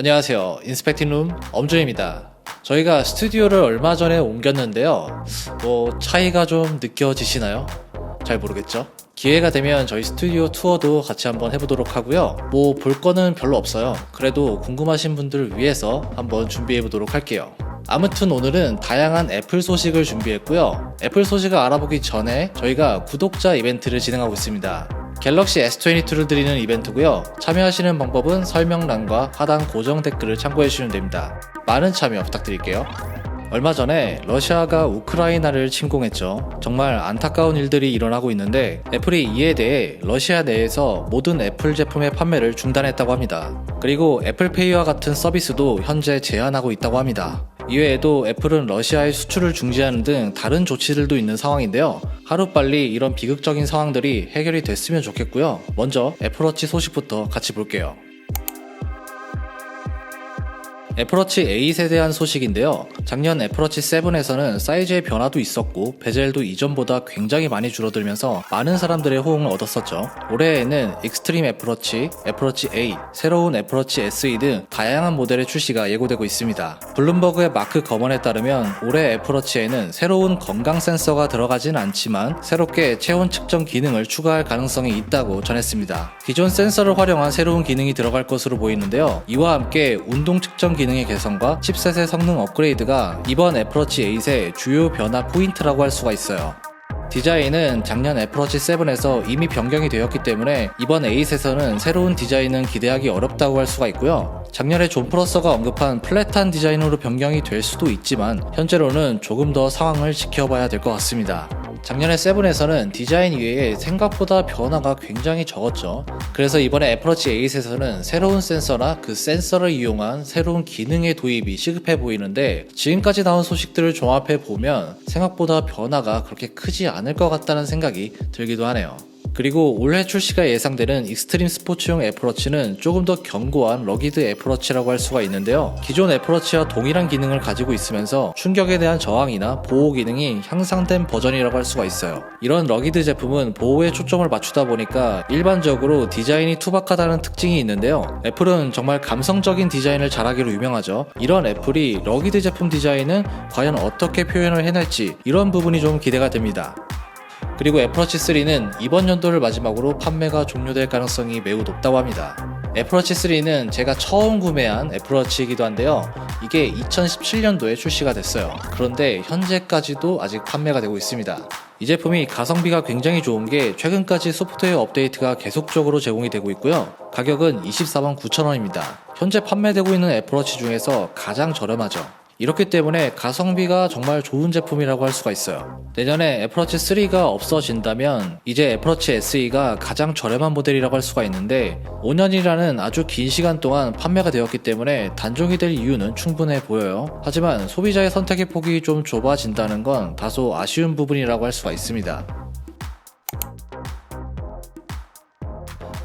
안녕하세요. 인스펙팅룸 엄준입니다. 저희가 스튜디오를 얼마 전에 옮겼는데요. 뭐 차이가 좀 느껴지시나요? 잘 모르겠죠? 기회가 되면 저희 스튜디오 투어도 같이 한번 해보도록 하고요. 뭐 볼 거는 별로 없어요. 그래도 궁금하신 분들을 위해서 한번 준비해 보도록 할게요. 아무튼 오늘은 다양한 애플 소식을 준비했고요. 애플 소식을 알아보기 전에 저희가 구독자 이벤트를 진행하고 있습니다. 갤럭시 S22를 드리는 이벤트고요. 참여하시는 방법은 설명란과 하단 고정 댓글을 참고해 주시면 됩니다. 많은 참여 부탁드릴게요. 얼마 전에 러시아가 우크라이나를 침공했죠. 정말 안타까운 일들이 일어나고 있는데 애플이 이에 대해 러시아 내에서 모든 애플 제품의 판매를 중단했다고 합니다. 그리고 애플페이와 같은 서비스도 현재 제한하고 있다고 합니다. 이외에도 애플은 러시아의 수출을 중지하는 등 다른 조치들도 있는 상황인데요. 하루빨리 이런 비극적인 상황들이 해결이 됐으면 좋겠고요. 먼저 애플워치 소식부터 같이 볼게요. 애플워치 8에 대한 소식인데요. 작년 애플워치 7에서는 사이즈의 변화도 있었고 베젤도 이전보다 굉장히 많이 줄어들면서 많은 사람들의 호응을 얻었었죠. 올해에는 익스트림 애플워치, 애플워치 A, 새로운 애플워치 SE 등 다양한 모델의 출시가 예고되고 있습니다. 블룸버그의 마크 거먼에 따르면 올해 애플워치에는 새로운 건강 센서가 들어가진 않지만 새롭게 체온 측정 기능을 추가할 가능성이 있다고 전했습니다. 기존 센서를 활용한 새로운 기능이 들어갈 것으로 보이는데요. 이와 함께 운동 측정 기능의 개선과 칩셋의 성능 업그레이드가 이번 애플워치 8의 주요 변화 포인트라고 할 수가 있어요. 디자인은 작년 애플워치 7에서 이미 변경이 되었기 때문에 이번 8에서는 새로운 디자인은 기대하기 어렵다고 할 수가 있고요. 작년에 존 프로서가 언급한 플랫한 디자인으로 변경이 될 수도 있지만 현재로는 조금 더 상황을 지켜봐야 될 것 같습니다. 작년에 세븐에서는 디자인 이외에 생각보다 변화가 굉장히 적었죠. 그래서 이번에 애플워치 8에서는 새로운 센서나 그 센서를 이용한 새로운 기능의 도입이 시급해 보이는데 지금까지 나온 소식들을 종합해 보면 생각보다 변화가 그렇게 크지 않을 것 같다는 생각이 들기도 하네요. 그리고 올해 출시가 예상되는 익스트림 스포츠용 애플워치는 조금 더 견고한 러기드 애플워치라고 할 수가 있는데요. 기존 애플워치와 동일한 기능을 가지고 있으면서 충격에 대한 저항이나 보호 기능이 향상된 버전이라고 할 수가 있어요. 이런 러기드 제품은 보호에 초점을 맞추다 보니까 일반적으로 디자인이 투박하다는 특징이 있는데요. 애플은 정말 감성적인 디자인을 잘하기로 유명하죠. 이런 애플이 러기드 제품 디자인은 과연 어떻게 표현을 해낼지 이런 부분이 좀 기대가 됩니다. 그리고 애플워치 3는 이번 연도를 마지막으로 판매가 종료될 가능성이 매우 높다고 합니다. 애플워치 3는 제가 처음 구매한 애플워치이기도 한데요. 이게 2017년도에 출시가 됐어요. 그런데 현재까지도 아직 판매가 되고 있습니다. 이 제품이 가성비가 굉장히 좋은 게 최근까지 소프트웨어 업데이트가 계속적으로 제공이 되고 있고요. 가격은 24만 9천 원입니다. 현재 판매되고 있는 애플워치 중에서 가장 저렴하죠. 이렇기 때문에 가성비가 정말 좋은 제품이라고 할 수가 있어요. 내년에 애플워치 3가 없어진다면 이제 애플워치 SE가 가장 저렴한 모델이라고 할 수가 있는데 5년이라는 아주 긴 시간 동안 판매가 되었기 때문에 단종이 될 이유는 충분해 보여요. 하지만 소비자의 선택의 폭이 좀 좁아진다는 건 다소 아쉬운 부분이라고 할 수가 있습니다.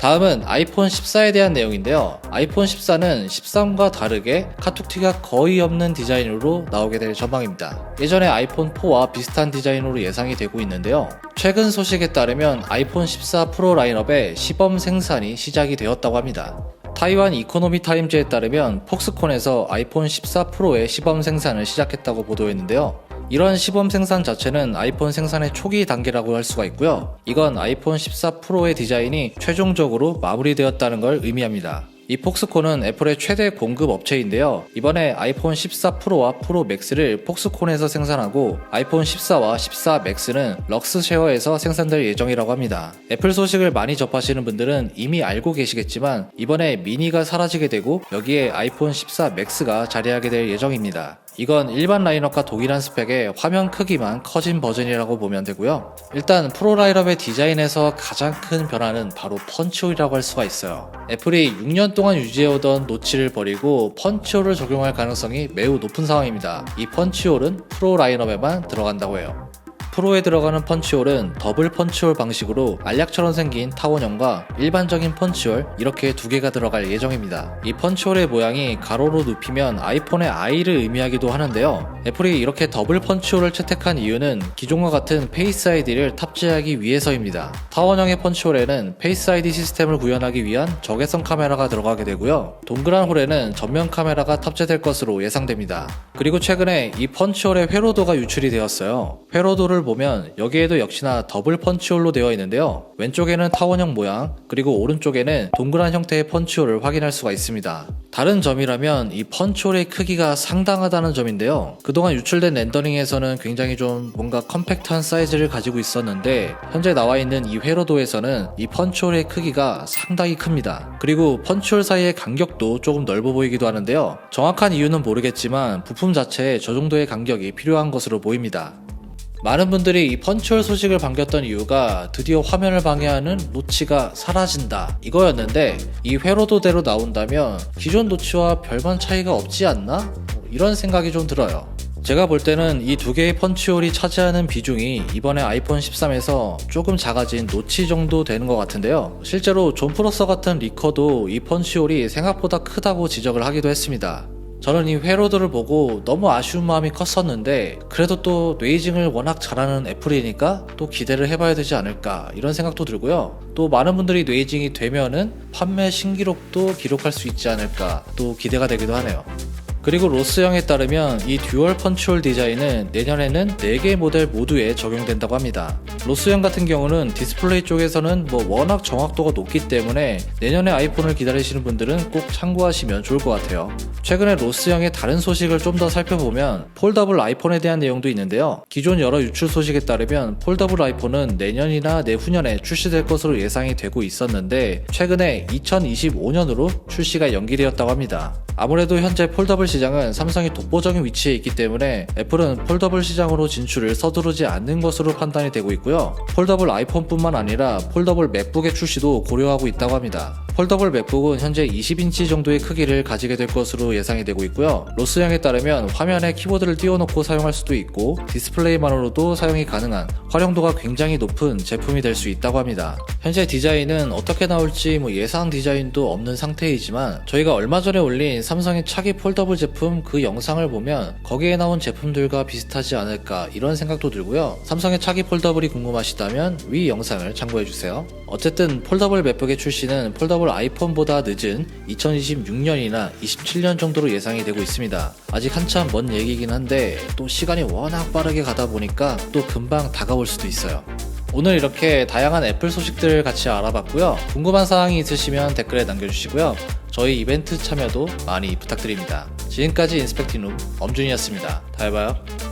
다음은 아이폰 14에 대한 내용인데요. 아이폰 14는 13과 다르게 카툭티가 거의 없는 디자인으로 나오게 될 전망입니다. 예전에 아이폰 4와 비슷한 디자인으로 예상이 되고 있는데요. 최근 소식에 따르면 아이폰 14 프로 라인업의 시범 생산이 시작이 되었다고 합니다. 타이완 이코노미 타임즈에 따르면 폭스콘에서 아이폰 14 프로의 시범 생산을 시작했다고 보도했는데요. 이런 시범 생산 자체는 아이폰 생산의 초기 단계라고 할 수가 있고요. 이건 아이폰 14 프로의 디자인이 최종적으로 마무리되었다는 걸 의미합니다. 이 폭스콘은 애플의 최대 공급 업체인데요. 이번에 아이폰 14 프로와 프로 맥스를 폭스콘에서 생산하고 아이폰 14와 14 맥스는 럭스쉐어에서 생산될 예정이라고 합니다. 애플 소식을 많이 접하시는 분들은 이미 알고 계시겠지만 이번에 미니가 사라지게 되고 여기에 아이폰 14 맥스가 자리하게 될 예정입니다. 이건 일반 라인업과 동일한 스펙의 화면 크기만 커진 버전이라고 보면 되고요. 일단 프로 라인업의 디자인에서 가장 큰 변화는 바로 펀치홀이라고 할 수가 있어요. 애플이 6년 동안 유지해오던 노치를 버리고 펀치홀을 적용할 가능성이 매우 높은 상황입니다. 이 펀치홀은 프로 라인업에만 들어간다고 해요. 프로에 들어가는 펀치홀은 더블 펀치홀 방식으로 알약처럼 생긴 타원형과 일반적인 펀치홀 이렇게 두 개가 들어갈 예정입니다. 이 펀치홀의 모양이 가로로 눕히면 아이폰의 I를 의미하기도 하는데요. 애플이 이렇게 더블 펀치홀을 채택한 이유는 기존과 같은 페이스 아이디를 탑재하기 위해서입니다. 타원형의 펀치홀에는 페이스 아이디 시스템을 구현하기 위한 적외선 카메라가 들어가게 되고요. 동그란 홀에는 전면 카메라가 탑재될 것으로 예상됩니다. 그리고 최근에 이 펀치홀의 회로도가 유출이 되었어요. 회로도를 보면 여기에도 역시나 더블 펀치홀로 되어 있는데요. 왼쪽에는 타원형 모양, 그리고 오른쪽에는 동그란 형태의 펀치홀을 확인할 수가 있습니다. 다른 점이라면 이 펀치홀의 크기가 상당하다는 점인데요. 그동안 유출된 렌더링에서는 굉장히 좀 뭔가 컴팩트한 사이즈를 가지고 있었는데 현재 나와 있는 이 회로도에서는 이 펀치홀의 크기가 상당히 큽니다. 그리고 펀치홀 사이의 간격도 조금 넓어 보이기도 하는데요. 정확한 이유는 모르겠지만 부품 자체에 저 정도의 간격이 필요한 것으로 보입니다. 많은 분들이 이 펀치홀 소식을 반겼던 이유가 드디어 화면을 방해하는 노치가 사라진다 이거였는데 이 회로도대로 나온다면 기존 노치와 별반 차이가 없지 않나? 뭐 이런 생각이 좀 들어요. 제가 볼 때는 이 두 개의 펀치홀이 차지하는 비중이 이번에 아이폰 13에서 조금 작아진 노치 정도 되는 것 같은데요. 실제로 존 프로서 같은 리커도 이 펀치홀이 생각보다 크다고 지적을 하기도 했습니다. 저는 이 회로도를 보고 너무 아쉬운 마음이 컸었는데 그래도 또 뇌이징을 워낙 잘하는 애플이니까 또 기대를 해봐야 되지 않을까 이런 생각도 들고요. 또 많은 분들이 뇌이징이 되면은 판매 신기록도 기록할 수 있지 않을까 또 기대가 되기도 하네요. 그리고 로스 형에 따르면 이 듀얼 펀치홀 디자인은 내년에는 4개 모델 모두에 적용된다고 합니다. 로스 형 같은 경우는 디스플레이 쪽에서는 뭐 워낙 정확도가 높기 때문에 내년에 아이폰을 기다리시는 분들은 꼭 참고하시면 좋을 것 같아요. 최근에 로스 형의 다른 소식을 좀 더 살펴보면 폴더블 아이폰에 대한 내용도 있는데요. 기존 여러 유출 소식에 따르면 폴더블 아이폰은 내년이나 내후년에 출시될 것으로 예상이 되고 있었는데 최근에 2025년으로 출시가 연기되었다고 합니다. 아무래도 현재 폴더블 시장은 삼성이 독보적인 위치에 있기 때문에 애플은 폴더블 시장으로 진출을 서두르지 않는 것으로 판단이 되고 있고요. 폴더블 아이폰뿐만 아니라 폴더블 맥북의 출시도 고려하고 있다고 합니다. 폴더블 맥북은 현재 20인치 정도의 크기를 가지게 될 것으로 예상이 되고 있고요. 로스형에 따르면 화면에 키보드를 띄워놓고 사용할 수도 있고 디스플레이만으로도 사용이 가능한 활용도가 굉장히 높은 제품이 될 수 있다고 합니다. 현재 디자인은 어떻게 나올지 뭐 예상 디자인도 없는 상태이지만 저희가 얼마 전에 올린 삼성의 차기 폴더블 제품 그 영상을 보면 거기에 나온 제품들과 비슷하지 않을까 이런 생각도 들고요. 삼성의 차기 폴더블이 궁금하시다면 위 영상을 참고해주세요. 어쨌든 폴더블 맥북의 출시는 폴더블 아이폰보다 늦은 2026년이나 27년 정도로 예상이 되고 있습니다. 아직 한참 먼 얘기긴 한데 또 시간이 워낙 빠르게 가다 보니까 또 금방 다가올 수도 있어요. 오늘 이렇게 다양한 애플 소식들을 같이 알아봤고요. 궁금한 사항이 있으시면 댓글에 남겨주시고요. 저희 이벤트 참여도 많이 부탁드립니다. 지금까지 인스펙팅룸 엄준이었습니다. 다음에 봐요.